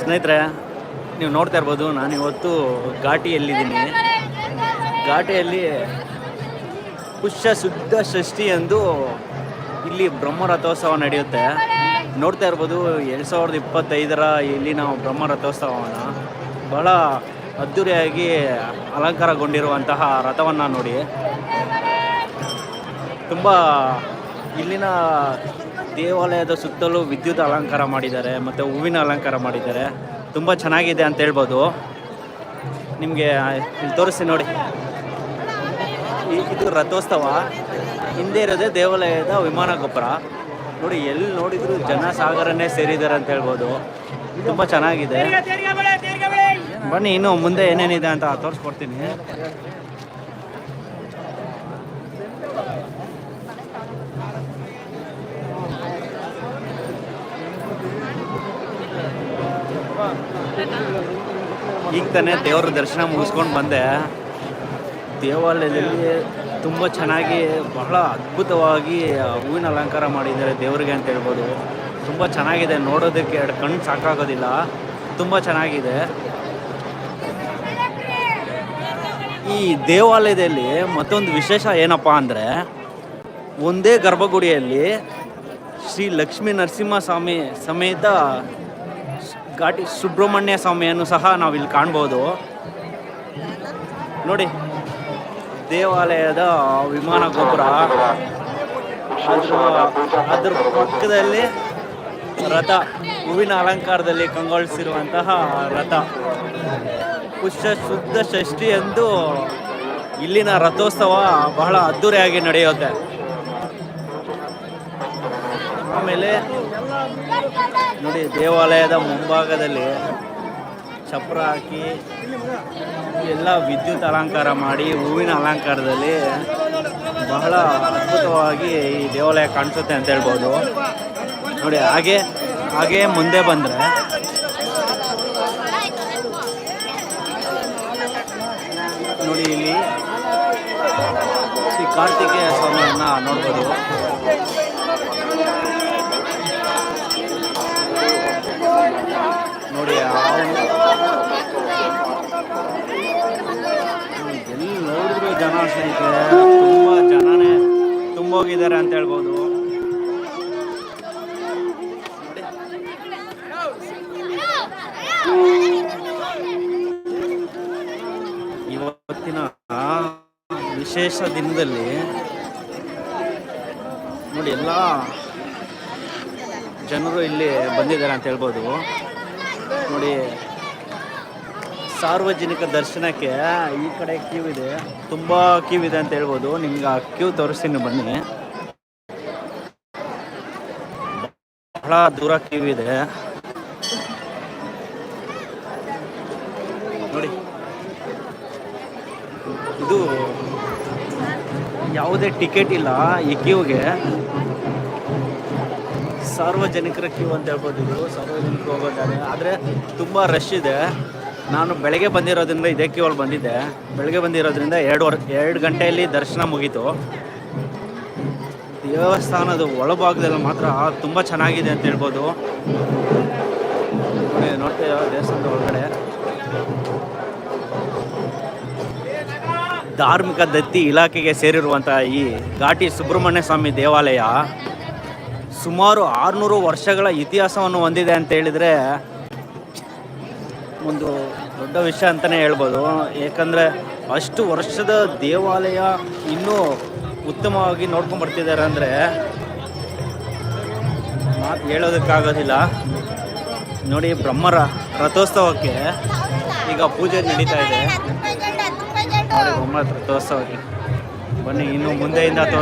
ಸ್ನೇಹಿತರೆ, ನೀವು ನೋಡ್ತಾ ಇರ್ಬೋದು, ನಾನು ಇವತ್ತು ಘಾಟಿಯಲ್ಲಿದ್ದೀನಿ. ಘಾಟಿಯಲ್ಲಿ ಪುಷ್ಯ ಶುದ್ಧ ಷಷ್ಠಿ ಎಂದು ಇಲ್ಲಿ ಬ್ರಹ್ಮರಥೋತ್ಸವ ನಡೆಯುತ್ತೆ. ನೋಡ್ತಾ ಇರ್ಬೋದು, ಎರಡು ಸಾವಿರದ ಇಪ್ಪತ್ತೈದರ ಇಲ್ಲಿ ನಾವು ರಥೋತ್ಸವವನ್ನು ಬಹಳ ಅದ್ದೂರಿಯಾಗಿ ಅಲಂಕಾರಗೊಂಡಿರುವಂತಹ ರಥವನ್ನು ನೋಡಿ. ತುಂಬ ಇಲ್ಲಿನ ದೇವಾಲಯದ ಸುತ್ತಲೂ ವಿದ್ಯುತ್ ಅಲಂಕಾರ ಮಾಡಿದ್ದಾರೆ ಮತ್ತು ಹೂವಿನ ಅಲಂಕಾರ ಮಾಡಿದ್ದಾರೆ. ತುಂಬ ಚೆನ್ನಾಗಿದೆ ಅಂತ ಹೇಳ್ಬೋದು. ನಿಮಗೆ ತೋರಿಸ್ತೀನಿ ನೋಡಿ. ಇದು ರಥೋತ್ಸವ. ಹಿಂದೆ ಇರೋದೇ ದೇವಾಲಯದ ವಿಮಾನ ಗೊಬ್ಬರ ನೋಡಿ, ಎಲ್ಲಿ ನೋಡಿದ್ರು ಜನ ಸಾಗರನೇ ಸೇರಿದ್ದಾರೆ ಅಂತ ಹೇಳ್ಬೋದು. ತುಂಬ ಚೆನ್ನಾಗಿದೆ. ಬನ್ನಿ, ಇನ್ನು ಮುಂದೆ ಏನೇನಿದೆ ಅಂತ ತೋರಿಸ್ಕೊಡ್ತೀನಿ. ಈಗ ತಾನೇ ದೇವ್ರ ದರ್ಶನ ಮುಗಿಸ್ಕೊಂಡು ಬಂದೆ. ದೇವಾಲಯದಲ್ಲಿ ತುಂಬ ಚೆನ್ನಾಗಿ, ಬಹಳ ಅದ್ಭುತವಾಗಿ ಹೂವಿನ ಅಲಂಕಾರ ಮಾಡಿದ್ದಾರೆ ದೇವರಿಗೆ ಅಂತ ಹೇಳ್ಬೋದು. ತುಂಬ ಚೆನ್ನಾಗಿದೆ, ನೋಡೋದಕ್ಕೆ ಎರಡು ಕಣ್ಣು ಸಾಕಾಗೋದಿಲ್ಲ. ತುಂಬ ಚೆನ್ನಾಗಿದೆ. ಈ ದೇವಾಲಯದಲ್ಲಿ ಮತ್ತೊಂದು ವಿಶೇಷ ಏನಪ್ಪ ಅಂದರೆ, ಒಂದೇ ಗರ್ಭಗುಡಿಯಲ್ಲಿ ಶ್ರೀ ಲಕ್ಷ್ಮೀ ನರಸಿಂಹಸ್ವಾಮಿ ಸಮೇತ ಘಾಟಿ ಸುಬ್ರಹ್ಮಣ್ಯ ಸ್ವಾಮಿಯನ್ನು ಸಹ ನಾವಿಲ್ಲಿ ಕಾಣ್ಬೋದು. ನೋಡಿ, ದೇವಾಲಯದ ವಿಮಾನ ಗೋಪುರ. ಅದ್ರ ಪಕ್ಕದಲ್ಲಿ ರಥ, ಹೂವಿನ ಅಲಂಕಾರದಲ್ಲಿ ಕಂಗೊಳಿಸಿರುವಂತಹ ರಥ. ಪುಷ್ಯ ಶುದ್ಧ ಷಷ್ಠಿ ಎಂದು ಇಲ್ಲಿನ ರಥೋತ್ಸವ ಬಹಳ ಅದ್ಧೂರಿಯಾಗಿ ನಡೆಯುತ್ತೆ. ಆಮೇಲೆ ನೋಡಿ ದೇವಾಲಯದ ಮುಂಭಾಗದಲ್ಲಿ ಚಪ್ರ ಹಾಕಿ ಎಲ್ಲ ವಿದ್ಯುತ್ ಅಲಂಕಾರ ಮಾಡಿ ಹೂವಿನ ಅಲಂಕಾರದಲ್ಲಿ ಬಹಳ ಅದ್ಭುತವಾಗಿ ಈ ದೇವಾಲಯ ಕಾಣಿಸುತ್ತೆ ಅಂತ ಹೇಳ್ಬೋದು. ನೋಡಿ, ಹಾಗೆ ಹಾಗೆ ಮುಂದೆ ಬಂದರೆ ನೋಡಿ ಇಲ್ಲಿ ಶ್ರೀ ಕಾರ್ತಿಕೇಯ ಸ್ವಾಮಿಯನ್ನು ನೋಡ್ಬೋದು ನೋಡಿ ಅವ್ನು ಎಲ್ಲಿ ನೋಡಿದ್ರು ಜನ ಸ್ನೇಹಿತರೆ ತುಂಬ ಜನನೇ ತುಂಬೋಗಿದ್ದಾರೆ ಅಂತ ಹೇಳ್ಬೋದು. ಇವತ್ತಿನ ವಿಶೇಷ ದಿನದಲ್ಲಿ ನೋಡಿ ಎಲ್ಲ ಜನರು ಇಲ್ಲಿ ಬಂದಿದ್ದಾರೆ ಅಂತ ಹೇಳ್ಬೋದು. ನೋಡಿ ಸಾರ್ವಜನಿಕ ದರ್ಶನಕ್ಕೆ ಈ ಕಡೆ ಕ್ಯೂ ಇದೆ. ತುಂಬ ಕ್ಯೂ ಇದೆ ಅಂತ ಹೇಳ್ಬೋದು. ನಿಮ್ಗೆ ಆ ಕ್ಯೂ ತೋರಿಸ್ತೀನಿ ಬನ್ನಿ. ಬಹಳ ದೂರ ಕ್ಯೂ ಇದೆ. ನೋಡಿ. ಇದು ಯಾವುದೇ ಟಿಕೆಟ್ ಇಲ್ಲ ಈ ಕ್ಯೂಗೆ ಸಾರ್ವಜನಿಕರ ಕ್ಯೂ ಅಂತ ಹೇಳ್ಬೋದು ಇದು. ಸಾರ್ವಜನಿಕರು ಹೋಗೋದಾರೆ ಆದರೆ ತುಂಬ ರಶ್ ಇದೆ. ನಾನು ಬೆಳಗ್ಗೆ ಬಂದಿರೋದ್ರಿಂದ ಇದೇ ಅಲ್ಲಿ ಬಂದಿದ್ದೆ. ಬೆಳಗ್ಗೆ ಬಂದಿರೋದ್ರಿಂದ ಎರಡು ವರ್, ಎರಡು ಗಂಟೆಯಲ್ಲಿ ದರ್ಶನ ಮುಗೀತು. ದೇವಸ್ಥಾನದ ಒಳಭಾಗದಲ್ಲಿ ಮಾತ್ರ ತುಂಬ ಚೆನ್ನಾಗಿದೆ ಅಂತ ಹೇಳ್ಬೋದು. ನೋಡ್ತೇವೆ ದೇವಸ್ಥಾನದ ಒಳಗಡೆ? ಧಾರ್ಮಿಕ ದತ್ತಿ ಇಲಾಖೆಗೆ ಸೇರಿರುವಂಥ ಈ ಘಾಟಿ ಸುಬ್ರಹ್ಮಣ್ಯ ಸ್ವಾಮಿ ದೇವಾಲಯ ಸುಮಾರು ಆರುನೂರು ವರ್ಷಗಳ ಇತಿಹಾಸವನ್ನು ಹೊಂದಿದೆ ಅಂತ ಹೇಳಿದರೆ ಒಂದು ದೊಡ್ಡ ವಿಷಯ ಅಂತಲೇ ಹೇಳ್ಬೋದು. ಏಕೆಂದರೆ ಅಷ್ಟು ವರ್ಷದ ದೇವಾಲಯ ಇನ್ನೂ ಉತ್ತಮವಾಗಿ ನೋಡ್ಕೊಂಡು ಬರ್ತಿದ್ದಾರೆ ಅಂದರೆ ಮಾತು ಹೇಳೋದಕ್ಕಾಗೋದಿಲ್ಲ. ನೋಡಿ ಬ್ರಹ್ಮರ ರಥೋತ್ಸವಕ್ಕೆ ಈಗ ಪೂಜೆ ನಡೀತಾ ಇದೆ. ಬ್ರಹ್ಮ ರಥೋತ್ಸವಕ್ಕೆ. ಬನ್ನಿ, ಇನ್ನು ಮುಂದೆಯಿಂದ